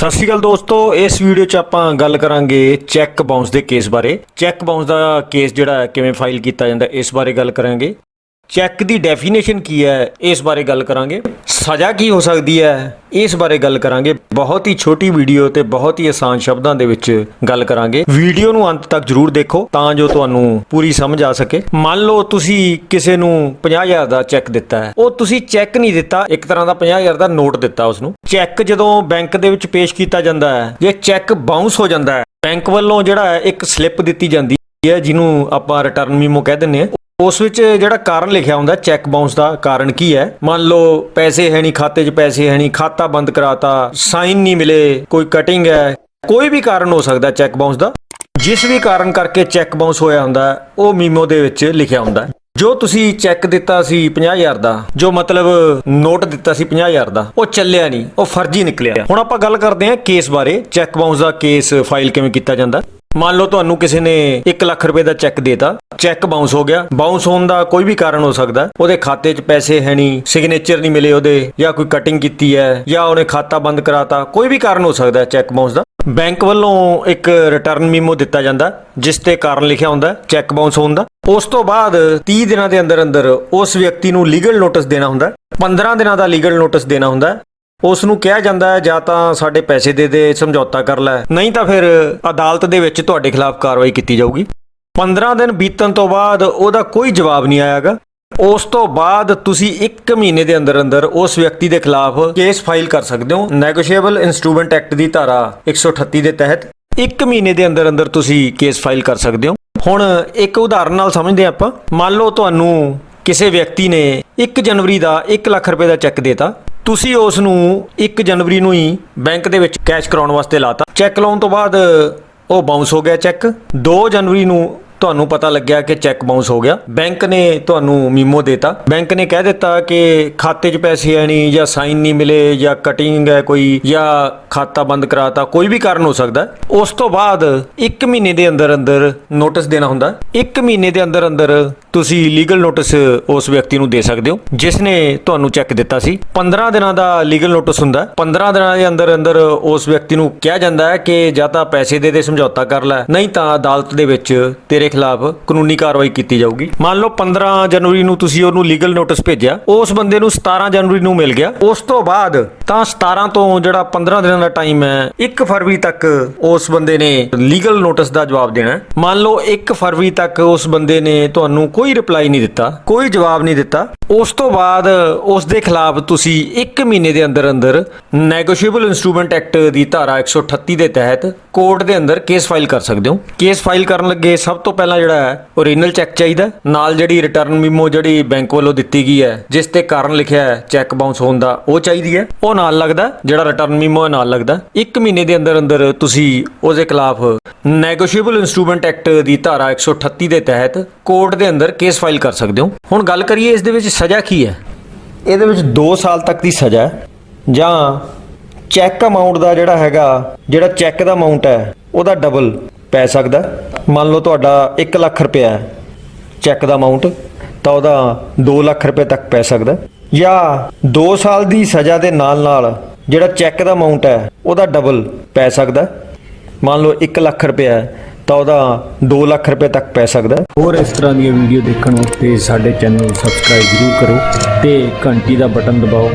ਸਤਿ ਸ਼੍ਰੀ ਅਕਾਲ ਦੋਸਤੋ, ਇਸ ਵੀਡੀਓ 'ਚ ਆਪਾਂ ਗੱਲ ਕਰਾਂਗੇ ਚੈੱਕ ਬਾਉਂਸ ਦੇ ਕੇਸ ਬਾਰੇ। ਚੈੱਕ ਬਾਉਂਸ ਦਾ ਕੇਸ ਜਿਹੜਾ ਕਿਵੇਂ ਫਾਈਲ ਕੀਤਾ ਜਾਂਦਾ, ਇਸ ਬਾਰੇ ਗੱਲ ਕਰਾਂਗੇ। ਚੈੱਕ ਦੀ ਡੈਫੀਨੇਸ਼ਨ ਕੀ ਹੈ? ਇਸ ਬਾਰੇ ਗੱਲ ਕਰਾਂਗੇ। ਸਜ਼ਾ ਕੀ ਹੋ ਸਕਦੀ ਹੈ? ਇਸ ਬਾਰੇ ਗੱਲ ਕਰਾਂਗੇ। ਬਹੁਤ ਹੀ ਛੋਟੀ ਵੀਡੀਓ ਤੇ ਬਹੁਤ ਹੀ ਆਸਾਨ ਸ਼ਬਦਾਂ ਦੇ ਵਿੱਚ ਗੱਲ ਕਰਾਂਗੇ। ਵੀਡੀਓ ਨੂੰ ਅੰਤ ਤੱਕ ਜਰੂਰ ਦੇਖੋ ਤਾਂ ਜੋ ਤੁਹਾਨੂੰ ਪੂਰੀ ਸਮਝ ਆ ਸਕੇ। ਮੰਨ ਲਓ ਤੁਸੀਂ ਕਿਸੇ ਨੂੰ 50000 ਦਾ ਚੈੱਕ ਦਿੱਤਾ ਹੈ। ਉਹ ਤੁਸੀਂ ਚੈੱਕ ਨਹੀਂ ਦਿੱਤਾ, ਇੱਕ ਤਰ੍ਹਾਂ ਦਾ 50000 ਦਾ ਨੋਟ ਦਿੱਤਾ ਉਸ ਨੂੰ ਚੈੱਕ ਜਦੋਂ ਬੈਂਕ ਦੇ ਵਿੱਚ ਪੇਸ਼ ਕੀਤਾ ਜਾਂਦਾ ਹੈ, ਜੇ ਚੈੱਕ ਬਾਉਂਸ ਹੋ ਜਾਂਦਾ ਹੈ ਬੈਂਕ ਵੱਲੋਂ ਜਿਹੜਾ ਹੈ ਇੱਕ ਸਲਿੱਪ ਦਿੱਤੀ ਜਾਂਦੀ ਹੈ, ਜਿਹਨੂੰ ਆਪਾਂ ਰਿਟਰਨ ਮੀਮੋ ਕਹਿ ਦਿੰਦੇ ਹਾਂ। ਉਸ ਵਿੱਚ ਜਿਹੜਾ ਕਾਰਨ ਲਿਖਿਆ ਹੁੰਦਾ ਚੈੱਕ ਬਾਉਂਸ ਦਾ ਕਾਰਨ ਕੀ ਹੈ? ਮੰਨ ਲਓ, ਪੈਸੇ ਹੈ ਨਹੀਂ, ਖਾਤੇ 'ਚ ਪੈਸੇ ਹੈ ਨਹੀਂ, ਖਾਤਾ ਬੰਦ ਕਰਾਤਾ ਸਾਈਨ ਨਹੀਂ ਮਿਲੇ, ਕੋਈ ਕਟਿੰਗ ਹੈ, ਕੋਈ ਵੀ ਕਾਰਨ ਹੋ ਸਕਦਾ ਚੈੱਕ ਬਾਉਂਸ ਦਾ। ਜਿਸ ਵੀ ਕਾਰਨ ਕਰਕੇ ਚੈੱਕ ਬਾਉਂਸ ਹੋਇਆ ਹੁੰਦਾ, ਉਹ ਮੀਮੋ ਦੇ ਵਿੱਚ ਲਿਖਿਆ ਹੁੰਦਾ। ਜੋ ਤੁਸੀਂ ਚੈੱਕ ਦਿੱਤਾ ਸੀ 50000 ਦਾ, ਜੋ ਮਤਲਬ ਨੋਟ ਦਿੱਤਾ ਸੀ 50000 ਦਾ, ਉਹ ਚੱਲਿਆ ਨਹੀਂ, ਉਹ ਫਰਜ਼ੀ ਨਿਕਲਿਆ। ਹੁਣ ਆਪਾਂ ਗੱਲ ਕਰਦੇ ਹਾਂ ਕੇਸ ਬਾਰੇ ਚੈੱਕ ਬਾਉਂਸ ਦਾ ਕੇਸ ਫਾਈਲ ਕਿਵੇਂ ਕੀਤਾ ਜਾਂਦਾ। ਮੰਨ ਲਓ ਤੁਹਾਨੂੰ ਕਿਸੇ ਨੇ 1 ਲੱਖ ਰੁਪਏ ਦਾ ਚੈੱਕ ਦੇਤਾ, ਚੈੱਕ ਬਾਉਂਸ ਹੋ ਗਿਆ। ਬਾਉਂਸ ਹੋਣ ਦਾ ਕੋਈ ਵੀ ਕਾਰਨ ਹੋ ਸਕਦਾ। ਉਹਦੇ ਖਾਤੇ 'ਚ ਪੈਸੇ ਹੈ ਨਹੀਂ ਸਿਗਨੇਚਰ ਨਹੀਂ ਮਿਲੇ ਉਹਦੇ, ਜਾਂ ਕੋਈ ਕਟਿੰਗ ਕੀਤੀ ਹੈ, ਜਾਂ ਉਹਨੇ ਖਾਤਾ ਬੰਦ ਕਰਾਤਾ, ਕੋਈ ਵੀ ਕਾਰਨ ਹੋ ਸਕਦਾ ਚੈੱਕ ਬਾਉਂਸ ਦਾ। ਬੈਂਕ ਵੱਲੋਂ ਇੱਕ ਰਿਟਰਨ ਮੀਮੋ ਦਿੱਤਾ ਜਾਂਦਾ, ਜਿਸ ਤੇ ਕਾਰਨ ਲਿਖਿਆ ਹੁੰਦਾ ਚੈੱਕ ਬਾਉਂਸ ਹੋਣ ਦਾ। ਉਸ ਤੋਂ ਬਾਅਦ 30 ਦਿਨਾਂ ਦੇ ਅੰਦਰ ਅੰਦਰ ਉਸ ਵਿਅਕਤੀ ਨੂੰ ਲੀਗਲ ਨੋਟਿਸ ਦੇਣਾ ਹੁੰਦਾ 15 ਦਿਨਾਂ ਦਾ ਲੀਗਲ ਨੋਟਿਸ ਦੇਣਾ ਹੁੰਦਾ ਉਸ ਨੂੰ ਕਿਹਾ ਜਾਂਦਾ ਹੈ, ਜਾਂ ਤਾਂ ਸਾਡੇ ਪੈਸੇ ਦੇ ਦੇ ਸਮਝੌਤਾ ਕਰ ਲੈ। ਨਹੀਂ ਤਾਂ ਫਿਰ ਅਦਾਲਤ ਦੇ ਵਿੱਚ ਤੁਹਾਡੇ ਖਿਲਾਫ ਕਾਰਵਾਈ ਕੀਤੀ ਜਾਊਗੀ। 15 ਦਿਨ ਬੀਤਣ ਤੋਂ ਬਾਅਦ ਉਹਦਾ ਕੋਈ ਜਵਾਬ ਨਹੀਂ ਆਇਆਗਾ। ਉਸ ਤੋਂ ਬਾਅਦ ਤੁਸੀਂ 1 ਮਹੀਨੇ ਦੇ ਅੰਦਰ ਅੰਦਰ ਉਸ ਵਿਅਕਤੀ ਦੇ ਖਿਲਾਫ ਕੇਸ ਫਾਈਲ ਕਰ ਸਕਦੇ ਹੋ। ਨੈਗੋਸ਼ੀਏਬਲ ਇਨਸਟਰੂਮੈਂਟ ਐਕਟ ਦੀ ਧਾਰਾ 138 ਦੇ ਤਹਿਤ 1 ਮਹੀਨੇ ਦੇ ਅੰਦਰ ਅੰਦਰ ਤੁਸੀਂ ਕੇਸ ਫਾਈਲ ਕਰ ਸਕਦੇ ਹੋ। ਹੁਣ ਇੱਕ ਉਦਾਹਰਨ ਨਾਲ ਸਮਝਦੇ ਹਾਂ ਆਪਾਂ। ਮੰਨ ਲਓ ਤੁਹਾਨੂੰ ਕਿਸੇ ਵਿਅਕਤੀ ਨੇ 1 ਜਨਵਰੀ ਦਾ 1 ਲੱਖ ਰੁਪਏ ਦਾ ਚੈੱਕ ਦੇਤਾ। ਤੁਸੀਂ ਉਸ ਨੂੰ 1 ਜਨਵਰੀ ਨੂੰ ਹੀ ਬੈਂਕ ਦੇ ਵਿੱਚ ਕੈਸ਼ ਕਰਾਉਣ ਵਾਸਤੇ ਲਾਤਾ। ਚੈੱਕ ਲਾਉਣ ਤੋਂ ਬਾਅਦ ਉਹ ਬਾਉਂਸ ਹੋ ਗਿਆ ਚੈੱਕ। 2 ਜਨਵਰੀ ਨੂੰ ਤੁਹਾਨੂੰ ਪਤਾ ਲੱਗਿਆ ਕਿ ਚੈੱਕ ਬਾਉਂਸ ਹੋ ਗਿਆ। ਬੈਂਕ ਨੇ ਤੁਹਾਨੂੰ ਮੀਮੋ ਦਿੱਤਾ। ਬੈਂਕ ਨੇ ਕਹਿ ਦਿੱਤਾ ਕਿ ਖਾਤੇ 'ਚ ਪੈਸੇ ਹੈ ਨਹੀਂ ਜਾਂ ਸਾਈਨ ਨਹੀਂ ਮਿਲੇ ਜਾਂ ਕਟਿੰਗ ਹੈ ਕੋਈ ਜਾਂ ਖਾਤਾ ਬੰਦ ਕਰਾਤਾ, ਕੋਈ ਵੀ ਕਾਰਨ ਹੋ ਸਕਦਾ ਉਸ ਤੋਂ ਬਾਅਦ 1 ਮਹੀਨੇ ਦੇ ਅੰਦਰ ਅੰਦਰ ਨੋਟਿਸ ਦੇਣਾ ਹੁੰਦਾ 1 ਮਹੀਨੇ ਦੇ ਅੰਦਰ ਅੰਦਰ ਤੁਸੀਂ ਲੀਗਲ ਨੋਟਿਸ ਉਸ ਵਿਅਕਤੀ ਨੂੰ ਦੇ ਸਕਦੇ ਹੋ, ਜਿਸ ਨੇ ਤੁਹਾਨੂੰ ਚੈੱਕ ਦਿੱਤਾ ਸੀ। 15 ਦਿਨਾਂ ਦਾ ਲੀਗਲ ਨੋਟਿਸ ਹੁੰਦਾ ਹੈ। 15 ਦਿਨਾਂ ਦੇ ਅੰਦਰ ਅੰਦਰ ਉਸ ਵਿਅਕਤੀ ਨੂੰ ਕਿਹਾ ਜਾਂਦਾ ਹੈ ਕਿ ਜਾਂ ਤਾਂ ਪੈਸੇ ਦੇ ਦੇ, ਸਮਝੌਤਾ ਕਰ ਲੈ। ਨਹੀਂ ਤਾਂ ਅਦਾਲਤ ਦੇ ਵਿੱਚ ਤੇਰੇ ਖਿਲਾਫ ਕਾਨੂੰਨੀ ਕਾਰਵਾਈ ਕੀਤੀ ਜਾਊਗੀ। ਮੰਨ ਲਓ 15 ਜਨਵਰੀ ਨੂੰ ਤੁਸੀਂ ਉਹਨੂੰ ਲੀਗਲ ਨੋਟਿਸ ਭੇਜਿਆ, ਉਸ ਬੰਦੇ ਨੂੰ 17 ਜਨਵਰੀ ਨੂੰ ਮਿਲ ਗਿਆ। ਉਸ ਤੋਂ ਬਾਅਦ ਤਾਂ 17 ਤੋਂ ਜਿਹੜਾ 15 ਦਿਨਾਂ ਦਾ ਟਾਈਮ ਹੈ 1 ਫਰਵਰੀ ਤੱਕ ਉਸ ਬੰਦੇ ਨੇ ਲੀਗਲ ਨੋਟਿਸ ਦਾ ਜਵਾਬ ਦੇਣਾ ਹੈ। ਮੰਨ ਲਓ 1 ਫਰਵਰੀ ਤੱਕ ਉਸ ਬੰਦੇ ਨੇ ਤੁਹਾਨੂੰ ਕੋਈ ਰਿਪਲਾਈ ਨਹੀਂ ਦਿੱਤਾ, ਕੋਈ ਜਵਾਬ ਨਹੀਂ ਦਿੱਤਾ। ਉਸ ਤੋਂ ਬਾਅਦ ਉਸ ਦੇ ਖਿਲਾਫ ਤੁਸੀਂ 1 ਮਹੀਨੇ ਦੇ ਅੰਦਰ ਅੰਦਰ ਨੈਗੋਸ਼ੀਏਬਲ ਇਨਸਟਰੂਮੈਂਟ ਐਕਟ ਦੀ ਧਾਰਾ 138 ਦੇ ਤਹਿਤ ਕੋਰਟ ਦੇ ਅੰਦਰ ਕੇਸ ਫਾਈਲ ਕਰ ਸਕਦੇ ਹੋ। ਕੇਸ ਫਾਈਲ ਕਰਨ ਲੱਗੇ ਸਭ ਤੋਂ ਪਹਿਲਾਂ ਜਿਹੜਾ ਹੈ ਓਰੀਜਨਲ ਚੈੱਕ ਚਾਹੀਦਾ ਨਾਲ ਜਿਹੜੀ ਰਿਟਰਨ ਮੀਮੋ ਜਿਹੜੀ ਬੈਂਕ ਵੱਲੋਂ ਦਿੱਤੀ ਗਈ ਹੈ, ਜਿਸ ਤੇ ਕਾਰਨ ਲਿਖਿਆ ਹੈ ਚੈੱਕ ਬਾਉਂਸ ਹੋਣ ਦਾ, ਉਹ ਚਾਹੀਦੀ ਹੈ। ਉਹ ਨਾਲ ਲੱਗਦਾ ਜਿਹੜਾ ਰਿਟਰਨ ਮੀਮੋ ਹੈ, ਨਾਲ ਲੱਗਦਾ 1 ਮਹੀਨੇ ਦੇ ਅੰਦਰ ਅੰਦਰ ਤੁਸੀਂ ਉਹਦੇ ਖਿਲਾਫ ਨੈਗੋਸ਼ੀਏਬਲ ਇਨਸਟਰੂਮੈਂਟ ਐਕਟ ਦੀ ਧਾਰਾ 138 ਦੇ ਤਹਿਤ ਕੋਰਟ ਦੇ ਅੰਦਰ ਕੇਸ ਫਾਈਲ ਕਰ ਸਕਦੇ ਹੋ। ਹੁਣ ਗੱਲ ਕਰੀਏ ਇਸ ਦੇ ਵਿੱਚ ਸਜ਼ਾ ਕੀ ਹੈ? ਇਹਦੇ ਵਿੱਚ 2 ਸਾਲ ਤੱਕ ਦੀ ਸਜ਼ਾ ਜਾਂ ਚੈੱਕ ਅਮਾਉਂਟ ਦਾ ਜਿਹੜਾ ਹੈਗਾ, ਜਿਹੜਾ ਚੈੱਕ ਦਾ ਅਮਾਉਂਟ ਹੈ, ਉਹਦਾ ਡਬਲ ਪੈ ਸਕਦਾ ਮੰਨ ਲਓ ਤੁਹਾਡਾ 1 ਲੱਖ ਰੁਪਇਆ ਚੈੱਕ ਦਾ ਅਮਾਉਂਟ ਤਾਂ ਉਹਦਾ 2 ਲੱਖ ਰੁਪਏ ਤੱਕ ਪੈ ਸਕਦਾ ਜਾਂ 2 ਸਾਲ ਦੀ ਸਜ਼ਾ ਦੇ ਨਾਲ ਨਾਲ ਜਿਹੜਾ ਚੈੱਕ ਦਾ ਅਮਾਉਂਟ ਹੈ, ਉਹਦਾ ਡਬਲ ਪੈ ਸਕਦਾ ਮੰਨ ਲਓ 1 ਲੱਖ ਰੁਪਇਆ ਤਾਂ ਉਹਦਾ 2 ਲੱਖ ਰੁਪਏ ਤੱਕ ਪੈ ਸਕਦਾ ਹੋਰ ਇਸ ਤਰ੍ਹਾਂ ਦੀਆਂ ਵੀਡੀਓ ਦੇਖਣ ਵਾਸਤੇ ਸਾਡੇ ਚੈਨਲ ਨੂੰ ਸਬਸਕ੍ਰਾਈਬ ਜ਼ਰੂਰ ਕਰੋ ਤੇ ਘੰਟੀ ਦਾ ਬਟਨ ਦਬਾਓ।